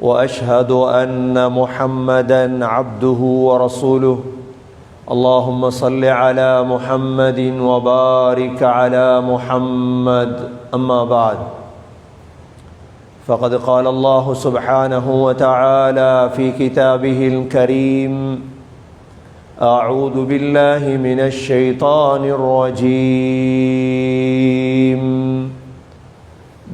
وأشهد أن محمدا عبده ورسوله. اللهم صل على محمد وبارك على محمد. أما بعد فقد قال الله سبحانه وتعالى في كتابه الكريم أعوذ بالله من الشيطان الرجيم.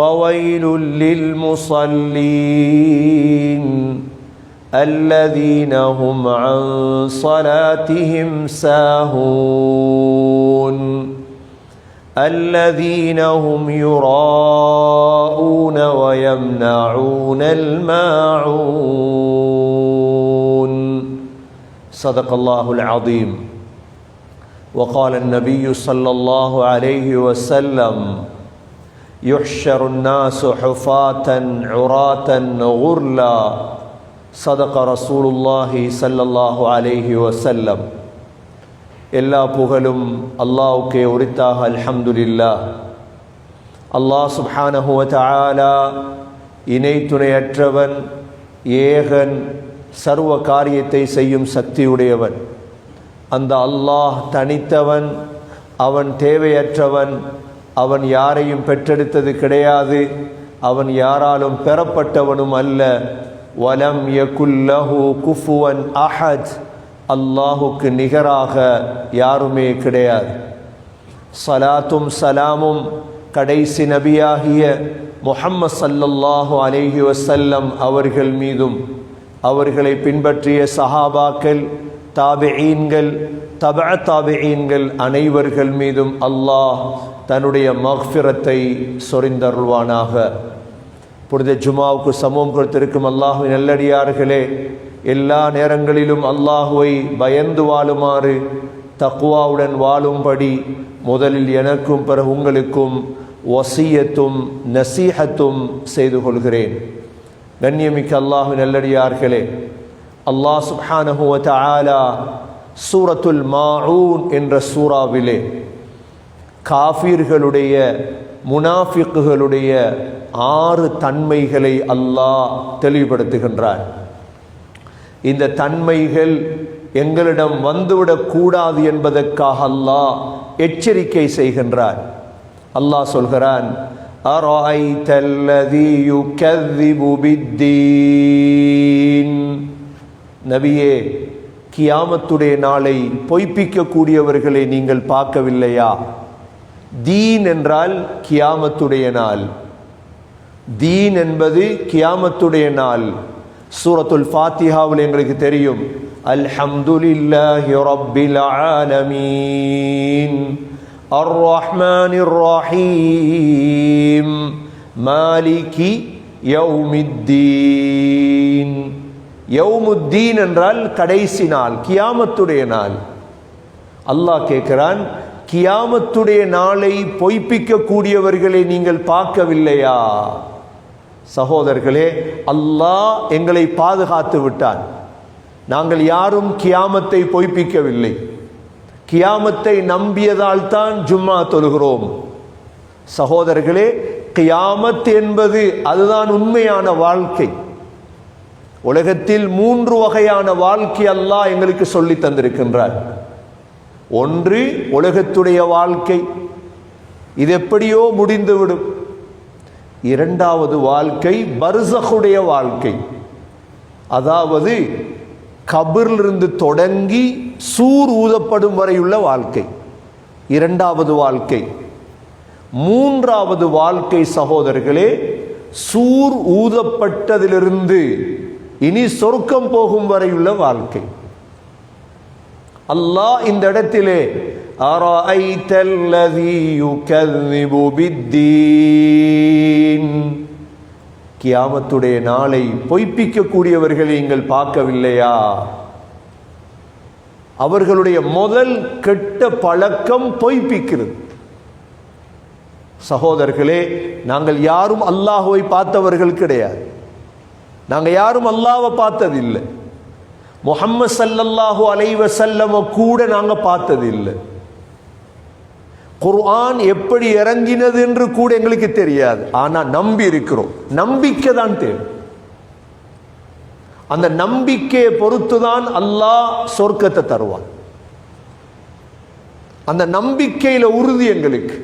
فويل للمصلين الذين هم عن صلاتهم ساهون الذين هم يراءون ويمنعون الماعون. صدق الله العظيم. وقال النبي صلى الله عليه وسلم يحشر الناس حفاة عراة غرلا صدق رسول الله صلى الله عليه وسلم எல்லா புகழும் அல்லாவுக்கே உரித்தாக அல்ஹம்துலில்லா அல்லாஹ் சுப்ஹானஹு தஆலா இணை துணையற்றவன் ஏகன் சர்வ காரியத்தை செய்யும் சக்தியுடையவன் அந்த அல்லாஹ் தனித்தவன் அவன் தேவையற்றவன் அவன் யாரையும் பெற்றெடுத்தது கிடையாது. அவன் யாராலும் பெறப்பட்டவனும் அல்ல. வலம் யகுல்லஹு குஃபுவன் அஹத். அல்லாஹுக்கு நிகராக யாருமே கிடையாது. சலாத்தும் சலாமும் கடைசி நபியாகிய முஹம்மது சல்லல்லாஹு அலேஹி வசல்லம் அவர்கள் மீதும் அவர்களை பின்பற்றிய சஹாபாக்கள் தாபிஈன்கள் தப தாபிஈன்கள் அனைவர்கள் மீதும் அல்லாஹ் தன்னுடைய மஃபிரத்தை சொரிந்தருள்வானாக. புனித ஜுமாவுக்கு சமூகம் கொடுத்திருக்கும் அல்லாஹு நல்லடியார்களே எல்லா நேரங்களிலும் அல்லாஹுவை பயந்து வாழுமாறு தக்குவாவுடன் வாழும்படி முதலில் எனக்கும் பிறகு உங்களுக்கும் வசியத்தும் நசீஹத்தும் செய்து கொள்கிறேன். கண்ணியமிக்க அல்லாஹு நல்லடியார்களே அல்லாஹ் சுஹானஹூவத் ஆலா சூரத்துல் மாஊன் என்ற சூறாவிலே காஃபீர்களுடைய முனாஃபிக்குகளுடைய ஆறு தன்மைகளை அல்லாஹ் தெளிவுபடுத்துகின்றார் இந்த தன்மைகள் எங்களிடம் வந்துவிடக்கூடாது என்பதற்காக அல்லாஹ் எச்சரிக்கை செய்கின்றார் அல்லாஹ் சொல்கிறான் நபியே கியாமத்துடைய நாளை பொய்ப்பிக்கக்கூடியவர்களை நீங்கள் பார்க்கவில்லையா? தீன் என்றால் கியாமத்துடைய நாள். தீன் என்பது கியாமத்துடைய நாள். சூரத்துல் ஃபாத்திஹாவில் எங்களுக்கு தெரியும். அல்ஹம்துலில்லாஹி ரப்பில் ஆலமீன். அர் ரஹ்மானிர் ரஹீம் மாலிகி யௌமித்தீன். யௌமுத்தீன் என்றால் கடைசி நாள் கியாமத்துடைய நாள். அல்லாஹ் கேட்கிறான் கியாமத்துடைய நாளை பொய்ப்பிக்க கூடியவர்களை நீங்கள் பார்க்கவில்லையா? சகோதரர்களே அல்லாஹ் எங்களை பாதுகாத்து விட்டான். நாங்கள் யாரும் கியாமத்தை பொய்ப்பிக்கவில்லை. கியாமத்தை நம்பியதால் தான் ஜும்மா தொழுகிறோம். சகோதரர்களே கியாமத் என்பது அதுதான் உண்மையான வாழ்க்கை. உலகத்தில் மூன்று வகையான வாழ்க்கை அல்லாஹ் எங்களுக்கு சொல்லி தந்திருக்கின்றார் ஒன்று உலகத்துடைய வாழ்க்கை. இது எப்படியோ முடிந்துவிடும். இரண்டாவது வாழ்க்கை பர்சகுடைய வாழ்க்கை. அதாவது கபிரிலிருந்து தொடங்கி சூர் ஊதப்படும் வரையுள்ள வாழ்க்கை. இரண்டாவது வாழ்க்கை. மூன்றாவது வாழ்க்கை சகோதரர்களே சூர் ஊதப்பட்டதிலிருந்து இனி சொர்க்கம் போகும் வரையுள்ள வாழ்க்கை. அல்லாஹ் இந்த இடத்திலே أرأيت الذي يكذب بالدين கியாமத்துடைய நாளை பொய்ப்பிக்கக்கூடியவர்களை நீங்கள் பார்க்கவில்லையா அவர்களுடைய முதல் கெட்ட பழக்கம் பொய்ப்பிக்கிறது சகோதரர்களே நாங்கள் யாரும் அல்லாஹுவை பார்த்தவர்கள் கிடையாது நாங்கள் யாரும் அல்லாவை பார்த்ததில்லை முகம்மது சல்லல்லாஹு அலைவ செல்லம கூட நாங்கள் பார்த்ததில்லை. குர்ஆன் எப்படி இறங்கினது என்று கூட எங்களுக்கு தெரியாது. ஆனால் நம்பி இருக்கிறோம். நம்பிக்கை தான் தேவை. அந்த நம்பிக்கையை பொறுத்துதான் அல்லாஹ் சொர்க்கத்தை தருவான். அந்த நம்பிக்கையில் உறுதி எங்களுக்கு.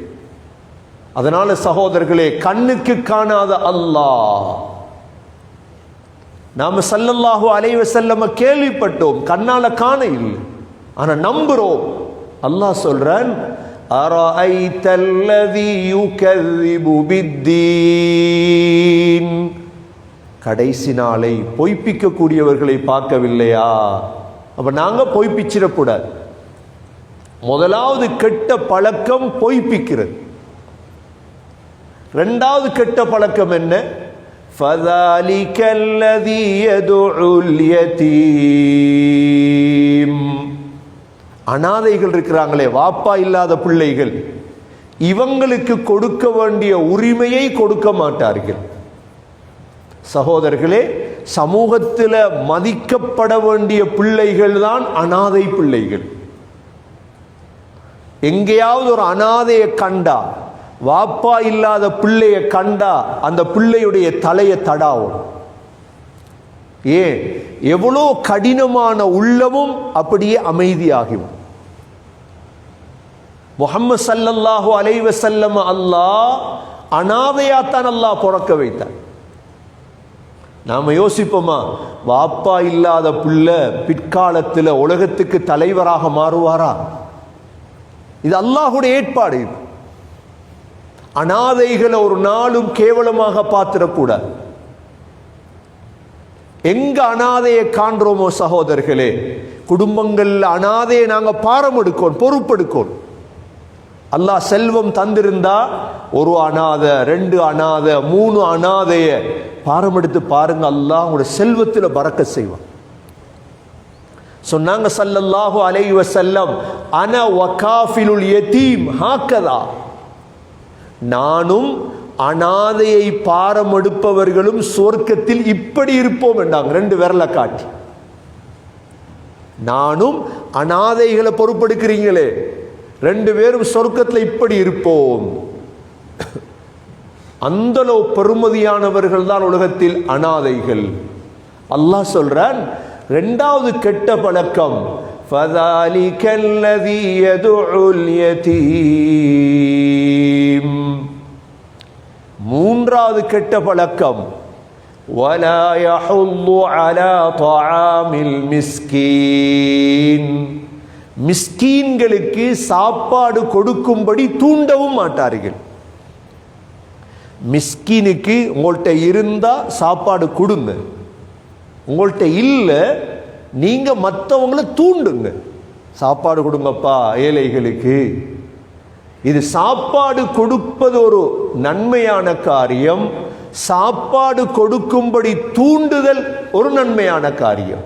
அதனால சகோதரர்களே கண்ணுக்கு காணாத அல்லாஹ். நாம சல்லல்லாஹு அலைவ செல்லம கேள்விப்பட்டோம் கண்ணால காண இல்லை ஆனா நம்புறோம் அல்லாஹ் சொல்றான் أرأيت الذي يكذب بالدين கடைசி நாளை பொய்ப்பிக்கக்கூடியவர்களை பார்க்கவில்லையா அப்ப நாங்க பொய்ப்பிச்சிடக்கூடாது முதலாவது கெட்ட பழக்கம் பொய்ப்பிக்கிறது ரெண்டாவது கெட்ட பழக்கம் என்ன فذلك الذي يدعو اليتيم அனாதைகள் இருக்கிறாங்களே வாப்பா இல்லாத பிள்ளைகள் இவங்களுக்கு கொடுக்க வேண்டிய உரிமையை கொடுக்க மாட்டார்கள் சகோதரர்களே சமூகத்தில் மதிக்கப்பட வேண்டிய பிள்ளைகள் தான் அனாதை பிள்ளைகள் எங்கேயாவது ஒரு அனாதையை கண்டா வாப்பா இல்லாத பிள்ளையை கண்டா அந்த பிள்ளையுடைய தலையை தடாவும். ஏன்? எவ்வளோ கடினமான உள்ளமும் அப்படியே அமைதியாகும் முகம்மது சல்லல்லாஹு அலைவ செல்லம் அல்லாஹ் அனாதையாத்தான் அல்லாஹ் பிறக்க வைத்தான் நாம யோசிப்போமா? வாப்பா இல்லாத பிள்ளை பிற்காலத்தில் உலகத்துக்கு தலைவராக மாறுவாரா? இது அல்லாஹுடைய ஏற்பாடு இது. அனாதைகளை ஒரு நாளும் கேவலமாக பார்த்துடக்கூடாது எங்க அனாதையை காண்றோமோ சகோதரர்களே குடும்பங்கள்ல அனாதையை நாங்கள் பாரம் எடுக்கோம் பொறுப்பெடுக்கோம். அல்லாஹ் செல்வம் தந்திருந்தா ஒரு அனாதை ரெண்டு அனாதை மூணு அனாதைய பாரம் எடுத்து பாருங்க அல்லாஹ் உங்களோட செல்வத்தில் பறக்க செய்வான். சொன்னாங்க சல்லல்லாஹு அலைவ செல்லம் அன வகாஃபிலுல் எதீம் ஹாக்கதா. நானும் அனாதையை பாரம் எடுப்பவர்களும் சொர்க்கத்தில் இப்படி இருப்போம் என்றாங்க. ரெண்டு விரலை காட்டி. நானும் அனாதைகளை பொறுப்பெடுக்கிறீங்களே. ரெண்டு பேரும் சொர்க்கத்தில் இப்படி இருப்போம். அந்தளவு பெருமதியானவர்கள் தான் உலகத்தில் அனாதைகள். அல்லாஹ் சொல்றான் ரெண்டாவது கெட்ட பழக்கம் فذلك الذي يدعو اليتيم மூன்றாவது கெட்ட பழக்கம் ولا يحض على طعام المسكين மிஸ்கீன்களுக்கு சாப்பாடு கொடுக்கும்படி தூண்டவும் மாட்டார்கள் மிஸ்கீனுக்கு உங்கள்கிட்ட இருந்தா சாப்பாடு கொடுங்க உங்கள்கிட்ட இல்லை நீங்க மற்றவங்கள தூண்டுங்க சாப்பாடு கொடுங்கப்பா ஏழைகளுக்கு இது சாப்பாடு கொடுப்பது ஒரு நன்மையான காரியம் சாப்பாடு கொடுக்கும்படி தூண்டுதல் ஒரு நன்மையான காரியம்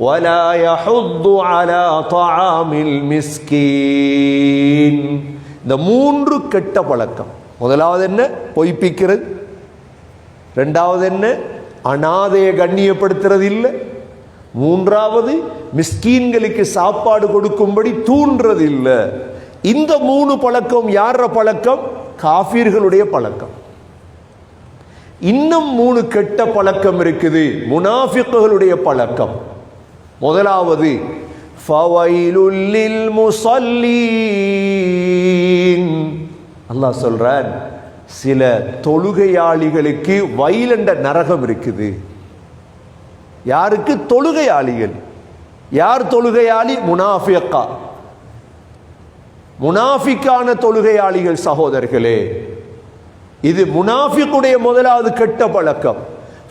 ولا يحض على طعام المسكين இந்த மூன்று கெட்ட பழக்கம் முதலாவது என்ன பொய்ப்பிக்கிறது ரெண்டாவது என்ன அனாதையை கண்ணியப்படுத்துறது இல்லை மூன்றாவது மிஸ்கீன்களுக்கு சாப்பாடு கொடுக்கும்படி தூண்டுறது இல்லை இந்த மூணு பழக்கம் யார பழக்கம்? காஃபீர்களுடைய பழக்கம். இன்னும் மூணு கெட்ட பழக்கம் இருக்குது. முனாஃபிக்குகளுடைய பழக்கம். முதலாவது அல்லாஹ் சொல்றான் சில தொழுகையாளிகளுக்கு வயலண்ட நரகம் இருக்குது. யாருக்கு? தொழுகையாளிகள். யார் தொழுகையாளி? முனாஃபியக்கா முனாஃபிக்கான தொழுகையாளிகள் சகோதரர்களே இது முனாஃபிக்குடைய முதலாவது கெட்ட பழக்கம்.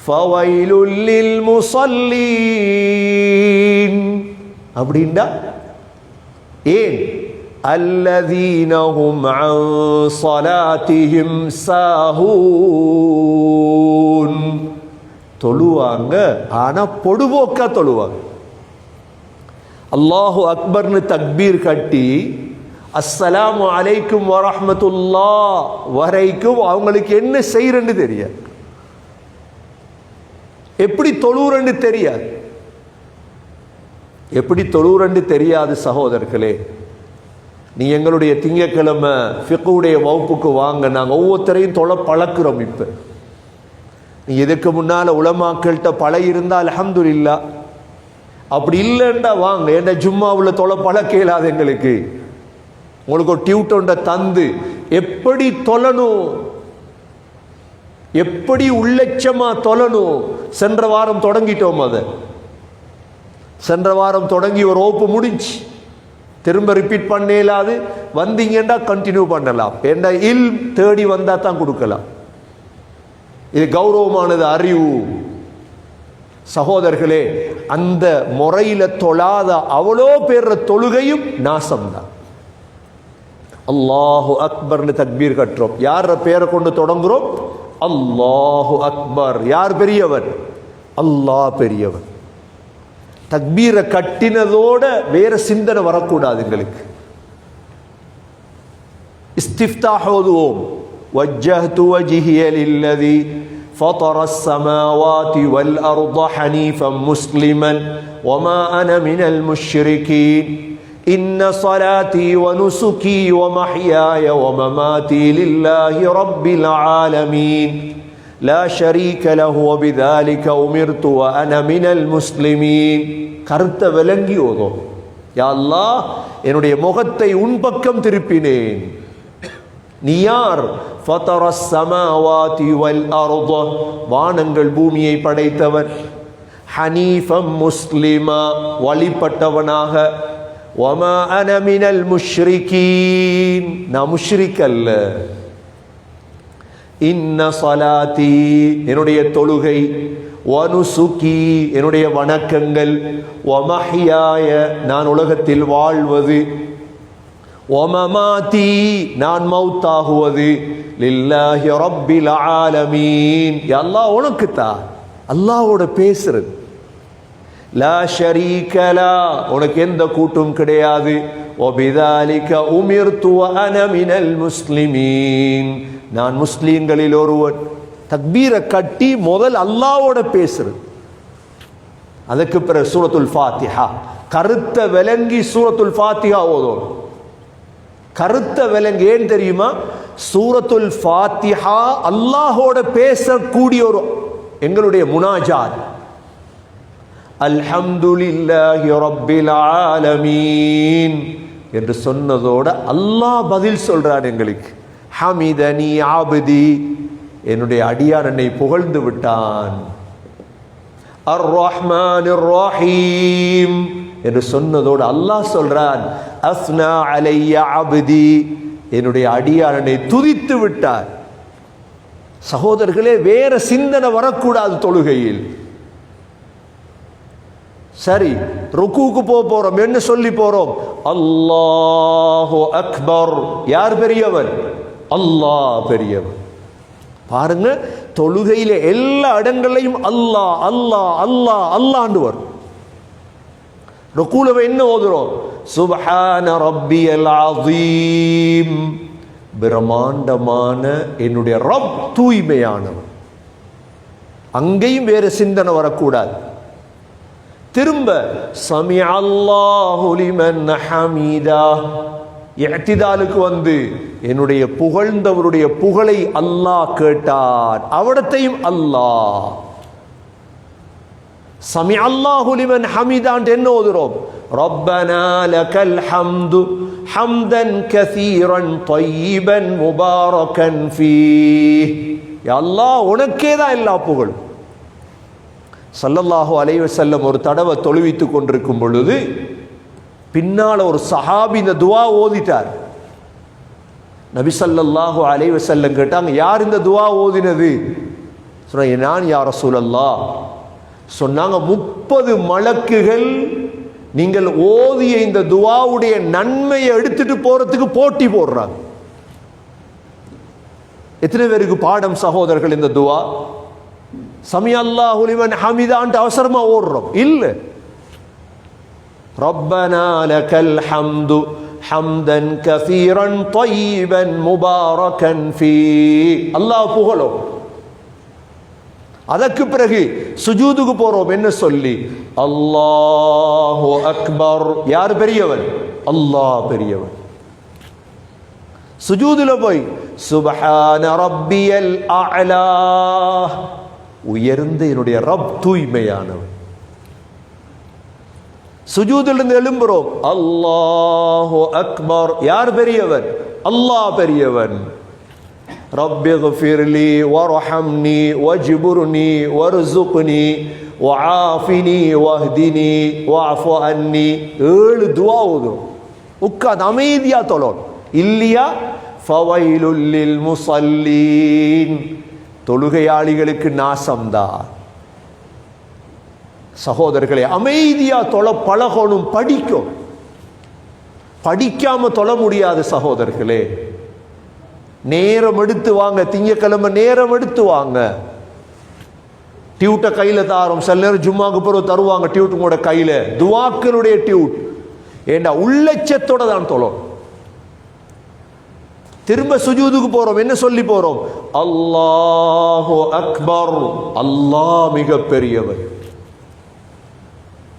ஃபவைலுல்லில் முசல்லீன். அப்படின்னா ஏன்? الذين هم عن صلاتهم ساهون. தொழுவாங்க ஆனா பொடுபோக்கா தொழுவாங்க அல்லாஹு அக்பர்னு தக்பீர் கட்டி அஸ்ஸலாம் அலைக்கும் வரஹமத்துல்லா வரைக்கும் அவங்களுக்கு என்ன செய்யறன்னு தெரியாது எப்படி தொழுறன்னு தெரியாது எப்படி தொழுறன்னு தெரியாது சகோதரர்களே நீ எங்களுடைய திங்கக்கிழமை ஃபிக்குடைய வகுப்புக்கு வாங்க. நாங்கள் ஒவ்வொருத்தரையும் தொலை பழக்கிறோம் இப்போ. நீ இதுக்கு முன்னால் உலமாக்கள்கிட்ட பழகி இருந்தால் அல்ஹம்துலில்லா. அப்படி இல்லைண்டா வாங்க. ஏன்டா ஜும்மாவில் தொலை பழக்க இயலாது எங்களுக்கு? உங்களுக்கு ஒரு டியூட்டோண்ட தந்து எப்படி தொழணும் எப்படி உள்ளட்சமா தொழணும் சென்ற வாரம் தொடங்கிட்டோம் அதை. சென்ற வாரம் தொடங்கி ஒரு ஓப்பு முடிஞ்சு. திரும்ப ரிப்பீட் பண்ண இயலாது வந்தீங்கன்னா கண்டினியூ பண்ணலாம். என்ன இல் தேடி வந்தால் தான் கொடுக்கலாம். இது கௌரவமானது அறிவு. சகோதரர்களே அந்த முறையில் தொழாத அவ்வளோ பேர் தொழுகையும் நாசம்தான். அல்லாஹு அக்பர்னு தக்பீர் கட்டுறோம் யார பேரை கொண்டு தொடங்குறோம்? அல்லாஹு அக்பர். யார் பெரியவர்? அல்லாஹ் பெரியவர். தக்பீரை கட்டினதோட வேற சிந்தனை வரக்கூடாது எங்களுக்கு இஸ்திஃப்தாஹ் ஓதுவோம் وجهت وجهي للذي فطر السماوات والأرض حنيفا مسلما وما أنا من المشركين إن صلاتي ونسكي ومحياي ومماتي لله رب العالمين லா ஷரீக லஹு வபிதாலிக உமிர்து வ அன மினல் முஸ்லிமீன் கருத்தை விளங்கி ஓதும் யா அல்லாஹ் என்னுடைய முகத்தை உன் பக்கம் திருப்பினேன் நியார் ஃபதர சமாவாதி வல் வானங்கள் பூமியை படைத்தவர் ஹனீஃபம் முஸ்லிமா வழிபட்டவனாக ஒமா அனமினல் முஷ்ரிகீன் நான் முஷ்ரிக் அல்ல இன்ன சலாத்தி என்னுடைய தொழுகை. வனுசுகி என்னுடைய வணக்கங்கள். ஒமஹியாய நான் உலகத்தில் வாழ்வது. ஒமமாதி நான் மௌத்தாகுவது லில்லாஹி ரப்பில் ஆலமீன். அல்லாஹ் உனக்கு தான் பேசுறது. லா ஷரீகலா உனக்கு எந்த கூட்டும் கிடையாது. ஒபிதாலிக்க உமிர்த்துவ அனமினல் முஸ்லிமீன். நான் முஸ்லீம்களில் ஒருவன். தக்பீரை கட்டி முதல் அல்லாவோட பேசுறது. அதுக்கு பிறகு சூரத்துல் ஃபாத்திஹா. கருத்த விலங்கி சூரத்துல் ஃபாத்திஹா ஓதும். கருத்த விலங்கு ஏன் தெரியுமா? சூரத்துல் ஃபாத்திஹா அல்லாஹோட பேசக்கூடிய ஒரு எங்களுடைய முனாஜாத். அல்ஹம்துலில்லாஹி ரப்பில் ஆலமீன். என்று சொன்னதோட அல்லாஹ் பதில் சொல்றான் எங்களுக்கு. ஹமிதனி ஆபதி என்னுடைய அடியார் என்னை புகழ்ந்து விட்டான். அர் ரஹ்மான் ரஹீம் என்று சொன்னதோடு அல்லாஹ் சொல்றான் அஸ்னா அலைய அபதி. என்னுடைய அடியாரனை துதித்து விட்டார். சகோதரர்களே வேற சிந்தனை வரக்கூடாது தொழுகையில். சரி ருக்குவுக்கு போக போறோம் என்ன சொல்லி போறோம்? அல்லாஹோ அக்பர். யார் பெரியவர் அல்லாஹ் பெரியவர். பாருங்க தொழுகையில எல்லா இடங்களையும் அல்லாஹ் அல்லாஹ் அல்லாஹ் அல்லாண்டு வரும். ருக்கூலவை என்ன ஓதுறோம்? சுபஹான ரப்பியல் அதீம் பிரம்மாண்டமான என்னுடைய ரப் தூய்மையானவன் அங்கேயும் வேற சிந்தனை வரக்கூடாது. திரும்ப சமி அல்லாஹுலிமன் ஹமீதா. இஅ்திதாலுக்கு வந்து என்னுடைய புகழ்ந்தவருடைய புகழை அல்லாஹ் கேட்டான் அவடத்தையும் அல்லாஹ் சமி அல்லாஹு லிமன் ஹமீதான் என்ன ஓதுறோம் ربنا لك الحمد حمدا كثيرا طيبا مباركا فيه யா அல்லாஹ் உனக்கே தான் எல்லா புகழும் சல்லல்லாஹு அலைஹி வஸல்லம் ஒரு தடவை தொழுவித்து கொண்டிருக்கும் பொழுது பின்னால் ஒரு சஹாபி இந்த துவா ஓதிட்டார். நபி ஸல்லல்லாஹு அலைஹி கேட்டாங்க யார் இந்த துவா ஓதினது? சொன்னாங்க நான் யார சூழல்லா சொன்னாங்க முப்பது மலக்குகள் நீங்கள் ஓதிய இந்த துவாவுடைய நன்மையை எடுத்துட்டு போறதுக்கு போட்டி போடுறாங்க. எத்தனை பேருக்கு பாடம் சகோதரர்கள் இந்த துவா? சமியல்லா ஹுலிமன் ஹமிதான்ட்டு அவசரமா ஓடுறோம். இல்லை. ربنا لك الحمد حمدا كثيرا طيبا مباركا فيه அல்லாஹ் புகழும் அதற்கு பிறகு சுஜூதுக்கு போறோம் என்ன சொல்லி அல்லாஹு அக்பர் யார் பெரியவன் அல்லாஹ் பெரியவன் சுஜூதுல போய் சுபஹான ரப்பியல் அலா உயர்ந்த என்னுடைய ரப் தூய்மையானவன் சுஜூதிலிருந்து எழும்புறோம் அல்லாஹு அக்பர் யார் பெரியவன் அல்லாஹ் பெரியவன் رب اغفر لي وارحمني واجبرني وارزقني وعافني واهدني واعف عني ஏழு துவா ஓதும் உட்கார்ந்து அமைதியா தொழணும் இல்லையா ஃபவைலுல் லில் முஸல்லீன் தொழுகையாளிகளுக்கு நாசம்தான் சகோதரர்களே அமைதியா தொலை பழகணும் படிக்கும் படிக்காம தொழ முடியாது சகோதரர்களே. நேரம் எடுத்து வாங்க திங்கக்கிழமை நேரம் எடுத்து வாங்க. டியூட்டை கையில தாரோம் சில நேரம் ஜும்மாக்கு பிறகு தருவாங்க டியூட் கையில் கையில. துவாக்களுடைய டியூட். ஏண்டா உள்ளச்சத்தோட தான் தொழும். திரும்ப சுஜூதுக்கு போறோம் என்ன சொல்லி போறோம்? அல்லாஹோ அக்பர் அல்லாஹ் மிக பெரியவர்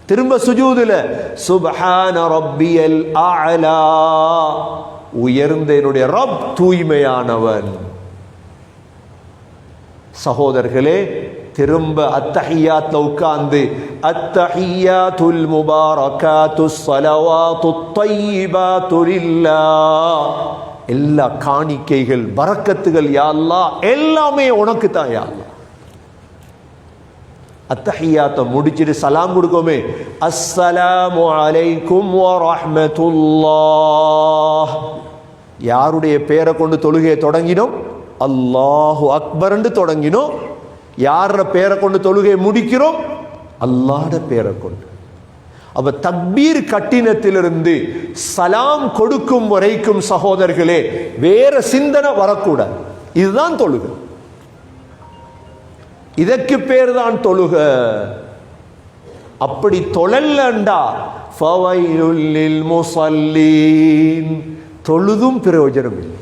திரும்ப சுஜூதுல சுபஹான ரப்பியல் ஆலா உயர்ந்த என்னுடைய ரப் தூய்மையானவன். சகோதரர்களே திரும்ப அத்தஹியாத்ல உட்கார்ந்து அத்தஹியாத்துல் முபாரகாத்து ஸலவாத்து தையிபாத்து லில்லாஹ் எல்லா காணிக்கைகள் பரக்கத்துகள் யா எல்லாமே உனக்கு தான் யா அத்தஹியாத்தை முடிச்சிட்டு சலாம் கொடுக்கோமே. அஸ்ஸலாமு அலைக்கும் வரஹ்மத்துல்லாஹ். யாருடைய பேரை கொண்டு தொழுகையை தொடங்கினோம்? அல்லாஹு அக்பர்ன்னு தொடங்கினோம். யார பேரை கொண்டு தொழுகையை முடிக்கிறோம்? அல்லாட பேரை கொண்டு. அப்ப தக்பீர் கட்டினத்திலிருந்து சலாம் கொடுக்கும் வரைக்கும் சகோதரர்களே வேற சிந்தனை வரக்கூடாது. இதுதான் தொழுகை. இதற்கு பேர் தான் தொழுக. அப்படி தொழல்லண்டா ஃபவைலுல்லில் முஸல்லீன் தொழுதும் பிரயோஜனம் இல்லை.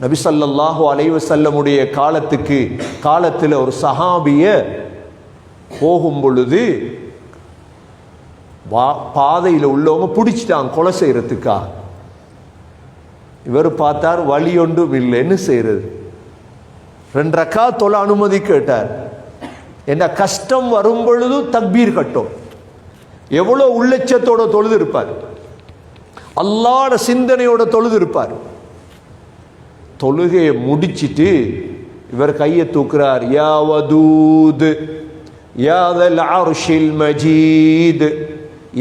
நபி ஸல்லல்லாஹு அலைஹி வஸல்லமுடைய காலத்துக்கு காலத்தில் ஒரு சஹாபிய போகும் பொழுது வா- பாதையில் உள்ளவங்க பிடிச்சிட்டாங்க கொலை செய்யறதுக்கா. இவர் பார்த்தார் வழி ஒன்றும் இல்லைன்னு செய்யறது. ரெண்டரக்கா தொலை அனுமதி கேட்டார். என்ன கஷ்டம் வரும் பொழுது தக்பீர் கட்டும். எவ்வளோ உள்ளட்சத்தோட தொழுது இருப்பார் அல்லாட சிந்தனையோட தொழுது இருப்பார் தொழுகையை முடிச்சிட்டு இவர் கையை தூக்குறார். யா வதூத் யாதல் அர்ஷில் மஜீத்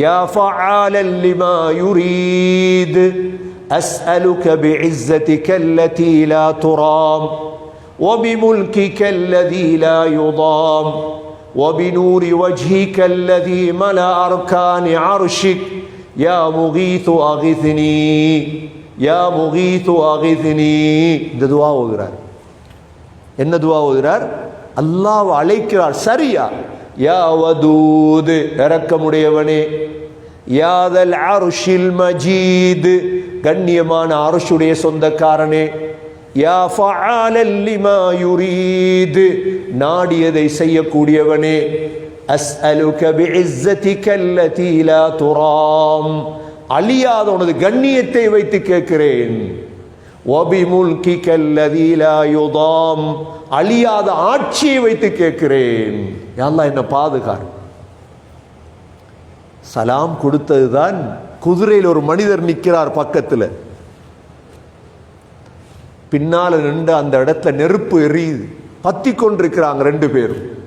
யா ஃபஆலல் லிமா யுரீத் அஸ்அலுக பிஇஸ்ஸதிக அல்லதி லா துராம். وبملكك الذي لا يضام وبنور وجهك الذي ملا اركان عرشك يا مغيث اغثني يا مغيث اغثني இந்த துவா ஓதுறார் என்ன துவா ஓதுறார் அல்லாஹ் அழைக்கிறார் சரியா யா வதூத் இரக்கமுடையவனே யாதல் அர்ஷில் மஜீத் கண்ணியமான அருஷுடைய சொந்தக்காரனே யா ஃபஆலல்லிமா யுரீத். நாடியதை செய்யக்கூடியவனே. அஸ்அலுக பிஇஸ்ஸதிக அல்லதி லா துராம். அழியாத உனது கண்ணியத்தை வைத்து கேட்கிறேன். அழியாத ஆட்சியை வைத்து கேட்கிறேன். யாரெல்லாம் என்ன பாதுகார். சலாம் கொடுத்ததுதான் குதிரையில் ஒரு மனிதர் நிற்கிறார் பக்கத்தில். பின்னால் நின்று அந்த இடத்துல நெருப்பு எரியுது. பத்தி கொண்டிருக்கிறாங்க ரெண்டு பேரும்.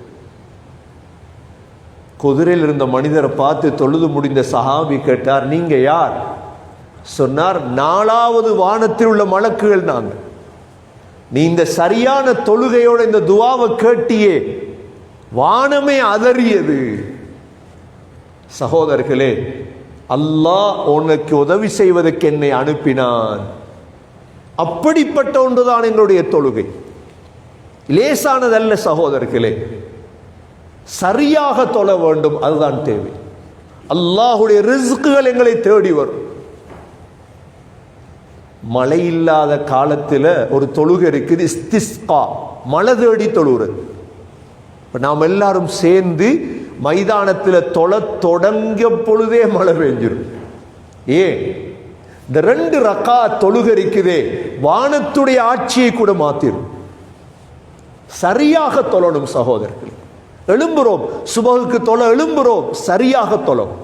குதிரையில் இருந்த மனிதரை பார்த்து தொழுது முடிந்த சஹாபி கேட்டார் நீங்க யார்? சொன்னார் நாலாவது வானத்தில் உள்ள மலக்குகள் நாங்கள். நீ இந்த சரியான தொழுகையோட இந்த துவாவை கேட்டியே. வானமே அதறியது. சகோதரர்களே அல்லாஹ் உனக்கு உதவி செய்வதற்கு என்னை அனுப்பினான். அப்படிப்பட்ட ஒன்றுதான் எங்களுடைய தொழுகை. லேசானதல்ல சகோதரர்களே சரியாக தொழ வேண்டும் அதுதான் தேவை. அல்லாஹுடைய ரிஸ்குகள் எங்களை தேடி வரும். மழை இல்லாத காலத்தில் ஒரு தொழுகை இருக்குது இஸ்திஸ்கா மழை தேடி தொழுகிறது. இப்போ நாம் எல்லாரும் சேர்ந்து மைதானத்தில் தொழ தொடங்கிய பொழுதே மழை பெஞ்சிடும் ஏன்? இந்த ரெண்டு ரக்கா தொழுகரிக்குதே வானத்துடைய ஆட்சியை கூட மாத்திரும். சரியாக தொழணும் சகோதரர்கள். எழும்புறோம். சுபகுக்கு தொலை எழும்புறோம். சரியாக தொழும்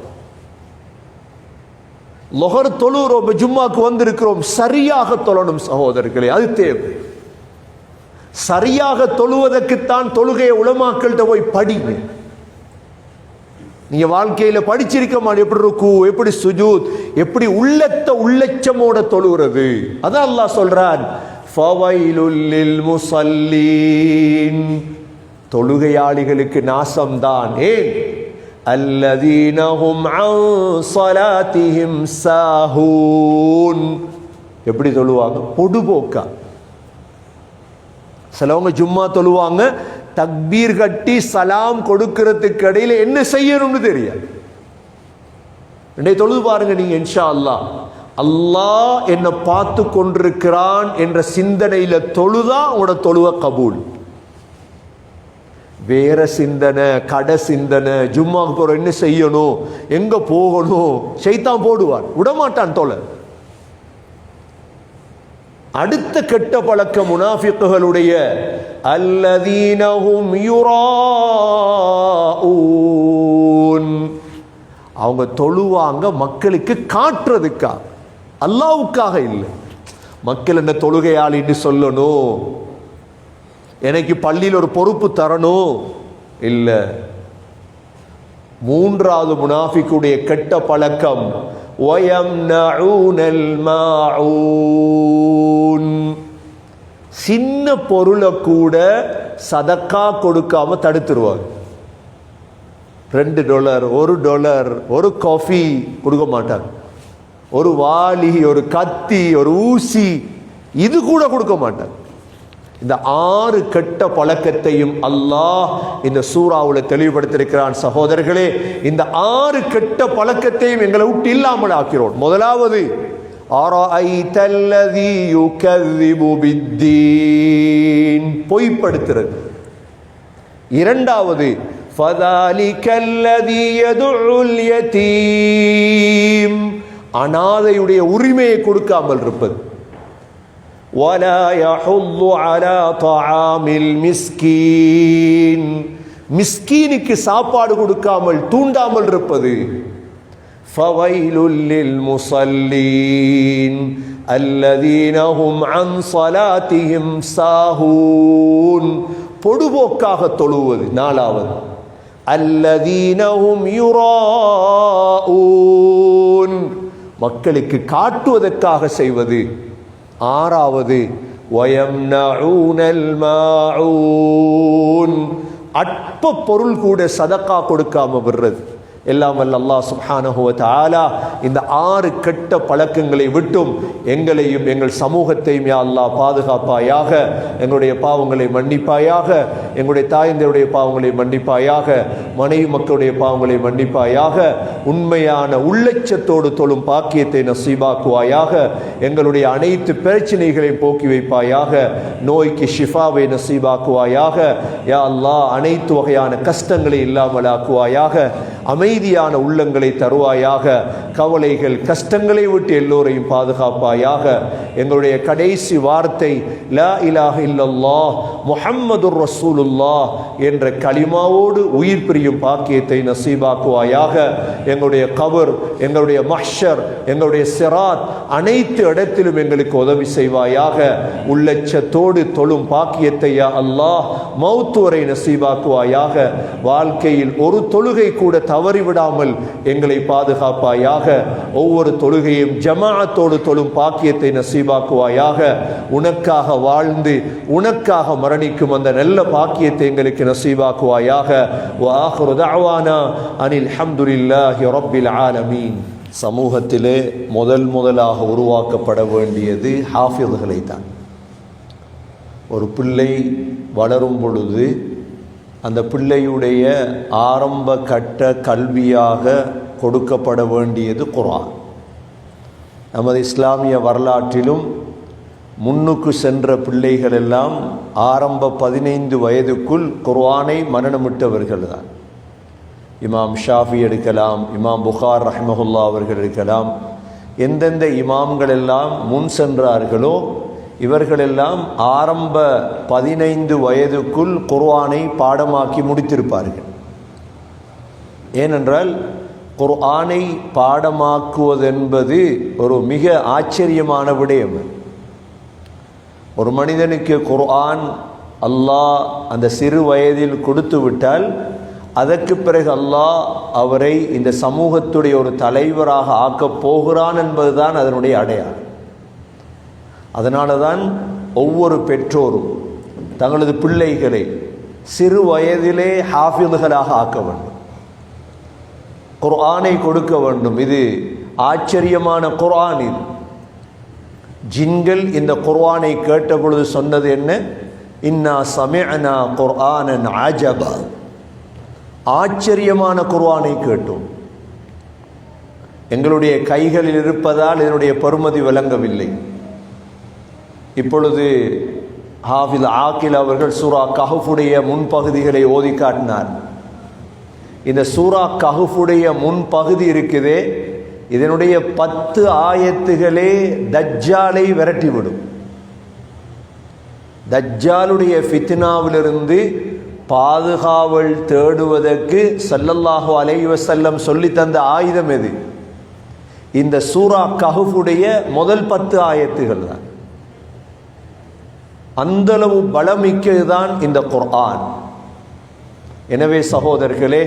லொகர் தொழுகிறோம். ஜும்மாக்கு வந்திருக்கிறோம். சரியாக தொழணும் சகோதரர்களே. அது தேவை. சரியாக தொழுவதற்குத்தான் தொழுகையை உளமாக்கள்கிட்ட போய் படிங்க. நீங்க வாழ்க்கையில படிச்சிருக்க மாட்டேன் எப்படி ருக்கு எப்படி சுஜூத் எப்படி உள்ளத்த உள்ளச்சமோட தொழுகிறது. அதான் அல்லாஹ் சொல்றான் ஃபவைலுல்லில் முசல்லீன். தொழுகையாளிகளுக்கு நாசம்தான். ஏன்? அல்லதீனஹும் அன் சாஹூன். எப்படி தொழுவாங்க? பொடுபோக்கா. சிலவங்க ஜும்மா தொழுவாங்க தக்பீர் கட்டி சலாம் கொடுக்கிறதுக்கு இடையில என்ன செய்யணும்னு தெரியாது. ரெண்டே தொழுது பாருங்க நீங்க இன்ஷா அல்லாஹ் அல்லாஹ் என்னை பார்த்து கொண்டிருக்கிறான் என்ற சிந்தனையில தொழுதா உன தொழுவ கபூல். வேற சிந்தனை கடை சிந்தனை ஜும்மாக்கு போற என்ன செய்யணும் எங்க போகணும் செய்தான் போடுவான் விடமாட்டான் தொலை. அடுத்த கெட்ட பழக்க முனாஃபிக்குகளுடைய அல்லதீனஹும் யுராஊன். அவங்க தொழுவாங்க மக்களுக்கு காட்டுறதுக்காக. அல்லாவுக்காக இல்லை. மக்கள் என்ன தொழுகையாளின்னு சொல்லணும். எனக்கு பள்ளியில் ஒரு பொறுப்பு தரணும். இல்லை. மூன்றாவது முனாஃபிக்குடைய கெட்ட பழக்கம் ஒயம்னூனல் மாஊன் சின்ன பொருளை கூட சதக்கா கொடுக்காம தடுத்துருவாங்க. ரெண்டு டாலர் ஒரு டாலர் ஒரு காஃபி கொடுக்க மாட்டாங்க. ஒரு வாலி ஒரு கத்தி ஒரு ஊசி இது கூட கொடுக்க மாட்டாங்க. இந்த ஆறு கெட்ட பழக்கத்தையும் அல்லாஹ் இந்த சூறாவில் தெளிவுபடுத்தியிருக்கிறான் சகோதரர்களே. இந்த ஆறு கெட்ட பழக்கத்தையும் எங்களை விட்டு இல்லாமல் ஆக்கிறோம். முதலாவது பொய்ப்படுத்துறது. இரண்டாவது அனாதையுடைய உரிமையை கொடுக்காமல் இருப்பது. ولا يحض على طعام المسكين மிஸ்கீனுக்கு சாப்பாடு கொடுக்காமல் தூண்டாமல் இருப்பது فويل للمصلين الذين هم عن صلاتهم ساهون பொடுபோக்காக தொழுவது நாலாவது الذين هم يراءون மக்களுக்கு காட்டுவதற்காக செய்வது ஆறாவது அற்ப பொருள் கூட சதக்கா கொடுக்காம விடுறது. எல்லாம் வல்ல அல்லாஹ் சுப்ஹானஹு வ இந்த ஆறு கெட்ட பழக்கங்களை விட்டும் எங்களையும் எங்கள் சமூகத்தையும் யா அல்லாஹ் பாதுகாப்பாயாக எங்களுடைய பாவங்களை மன்னிப்பாயாக எங்களுடைய தாயந்தருடைய பாவங்களை மன்னிப்பாயாக மனைவி மக்களுடைய பாவங்களை மன்னிப்பாயாக உண்மையான உள்ளச்சத்தோடு தொழும் பாக்கியத்தை நசீபாக்குவாயாக எங்களுடைய அனைத்து பிரச்சனைகளையும் போக்கி வைப்பாயாக நோய்க்கு ஷிஃபாவை நசீபாக்குவாயாக யா அல்லா அனைத்து வகையான கஷ்டங்களை இல்லாமல் ஆக்குவாயாக அமைதியான உள்ளங்களை தருவாயாக கவலைகள் கஷ்டங்களை விட்டு எல்லோரையும் பாதுகாப்பாயாக. எங்களுடைய கடைசி வார்த்தை லா இலாஹ இல்லல்லா முஹம்மதுர் ரசூலுல்லா என்ற களிமாவோடு உயிர் பிரியும் பாக்கியத்தை நசீபாக்குவாயாக. எங்களுடைய கவர் எங்களுடைய மஹ்ஷர் எங்களுடைய சிராத் அனைத்து இடத்திலும் எங்களுக்கு உதவி செய்வாயாக. உள்ளச்சத்தோடு தொழும் பாக்கியத்தை யா அல்லாஹ் மௌத்துவரை நசீபாக்குவாயாக. வாழ்க்கையில் ஒரு தொழுகை கூட தவறிவிடாமல் எங்களை பாதுகாப்பாயாக ஒவ்வொரு தொழுகையும் ஜமாஅத்தோடு தொழும் பாக்கியத்தை நசீபாக்குவாயாக. உனக்காக வாழ்ந்து உனக்காக மரணிக்கும் அந்த நல்ல பாக்கியத்தை எங்களுக்கு நசீபாக்குவாயாக. வாஹுரு தாவானா அனில் ஹம்துலில்லாஹி ரப்பில் ஆலமீன். சமூகத்திலே முதல் முதலாக உருவாக்கப்பட வேண்டியது ஹாஃபிதுகளை தான் ஒரு பிள்ளை வளரும் பொழுது அந்த பிள்ளையுடைய ஆரம்ப கட்ட கல்வியாக கொடுக்கப்பட வேண்டியது குரான் நமது இஸ்லாமிய வரலாற்றிலும் முன்னுக்கு சென்ற பிள்ளைகள் எல்லாம் ஆரம்ப பதினைந்து வயதுக்குள் குர்வானை மரணமிட்டவர்கள் தான் இமாம் ஷாஃபி எடுக்கலாம் இமாம் புகார் ரஹ்மஹுல்லா அவர்கள் எடுக்கலாம் எந்தெந்த இமாம்கள் எல்லாம் முன் சென்றார்களோ இவர்களெல்லாம் ஆரம்ப பதினைந்து வயதுக்குள் குர்ஆனை பாடமாக்கி முடித்திருப்பார்கள். ஏனென்றால் குர்ஆனை பாடமாக்குவதென்பது ஒரு மிக ஆச்சரியமான விடயம். ஒரு மனிதனுக்கு குர்ஆன் அல்லாஹ் அந்த சிறு வயதில் கொடுத்து விட்டால் அதற்கு பிறகு அல்லாஹ் அவரை இந்த சமூகத்துடைய ஒரு தலைவராக ஆக்கப் போகிறான் என்பதுதான் அதனுடைய அடையாளம். அதனால தான் ஒவ்வொரு பெற்றோரும் தங்களது பிள்ளைகளை சிறு வயதிலே ஹாஃபிதுகளாக ஆக்க வேண்டும். குர்ஆனை கொடுக்க வேண்டும். இது ஆச்சரியமான குர்ஆன் இது. ஜின்கள் இந்த குர்ஆனை கேட்ட பொழுது சொன்னது என்ன? இன்னா சமிஅனா குர்ஆனன் ஆஜபா ஆச்சரியமான குர்ஆனை கேட்டோம். எங்களுடைய கைகளில் இருப்பதால் இதனுடைய பெருமதி விளங்கவில்லை. இப்பொழுது ஹாஃபில் ஆக்கில் அவர்கள் சூரா கஹஃபுடைய முன்பகுதிகளை ஓதி காட்டினார். இந்த சூரா கஹஃபுடைய முன்பகுதி இருக்குதே இதனுடைய பத்து ஆயத்துகளே தஜ்ஜாலை விரட்டிவிடும். தஜ்ஜாலுடைய ஃபித்னாவிலிருந்து பாதுகாவல் தேடுவதற்கு சல்லல்லாஹு அலைவசல்லம் சொல்லி தந்த ஆயுதம் எது? இந்த சூரா கஹுஃபுடைய முதல் பத்து ஆயத்துகள் தான். அந்தளவு பலமிக்கதுதான் இந்த குர்ஆன். எனவே சகோதரர்களே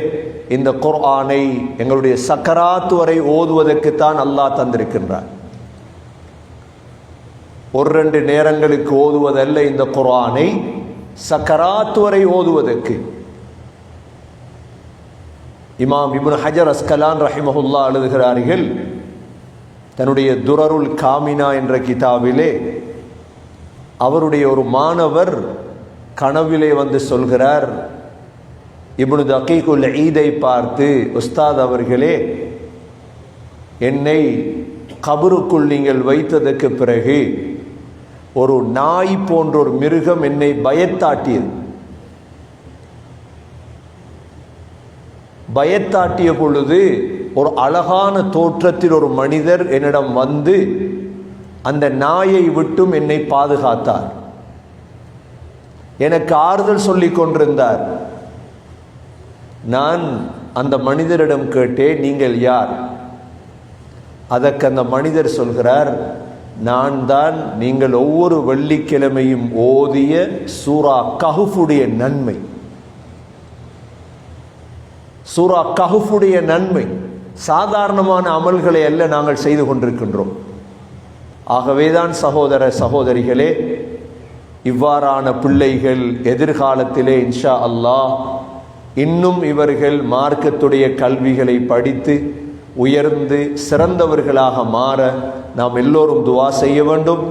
இந்த குர்ஆனை எங்களுடைய சக்கராத்து வரை ஓதுவதற்குத்தான் அல்லாஹ் தந்திருக்கின்றார் ஒரு ரெண்டு நேரங்களுக்கு ஓதுவதல்ல இந்த குர்ஆனை சக்கராத்து வரை ஓதுவதற்கு. இமாம் இபுன் ஹஜர் அஸ்கலான் ரஹிமஹுல்லா எழுதுகிறார்கள் தன்னுடைய துரருல் காமினா என்ற கிதாபிலே அவருடைய ஒரு மாணவர் கனவிலே வந்து சொல்கிறார். இப்பொழுது தகீகுல் ஈதை பார்த்து உஸ்தாத் அவர்களே என்னை கபருக்குள் நீங்கள் வைத்ததற்கு பிறகு ஒரு நாய் போன்ற ஒரு மிருகம் என்னை பயத்தாட்டியது. பயத்தாட்டிய பொழுது ஒரு அழகான தோற்றத்தில் ஒரு மனிதர் என்னிடம் வந்து அந்த நாயை விட்டும் என்னை பாதுகாத்தார். எனக்கு ஆறுதல் சொல்லிக் கொண்டிருந்தார். நான் அந்த மனிதரிடம் கேட்டேன் நீங்கள் யார்? அதற்கு அந்த மனிதர் சொல்கிறார் நான் தான் நீங்கள் ஒவ்வொரு வெள்ளிக்கிழமையும் ஓதிய சூரா கஹுஃபுடைய நன்மை. சூரா கஹுஃபுடைய நன்மை. சாதாரணமான அமல்களை அல்ல நாங்கள் செய்து கொண்டிருக்கின்றோம். ஆகவேதான் சகோதர சகோதரிகளே இவ்வாறான பிள்ளைகள் எதிர்காலத்திலே இன்ஷா அல்லாஹ் இன்னும் இவர்கள் மார்க்கத்துடைய கல்விகளை படித்து உயர்ந்து சிறந்தவர்களாக மாற நாம் எல்லோரும் துவா செய்ய வேண்டும்.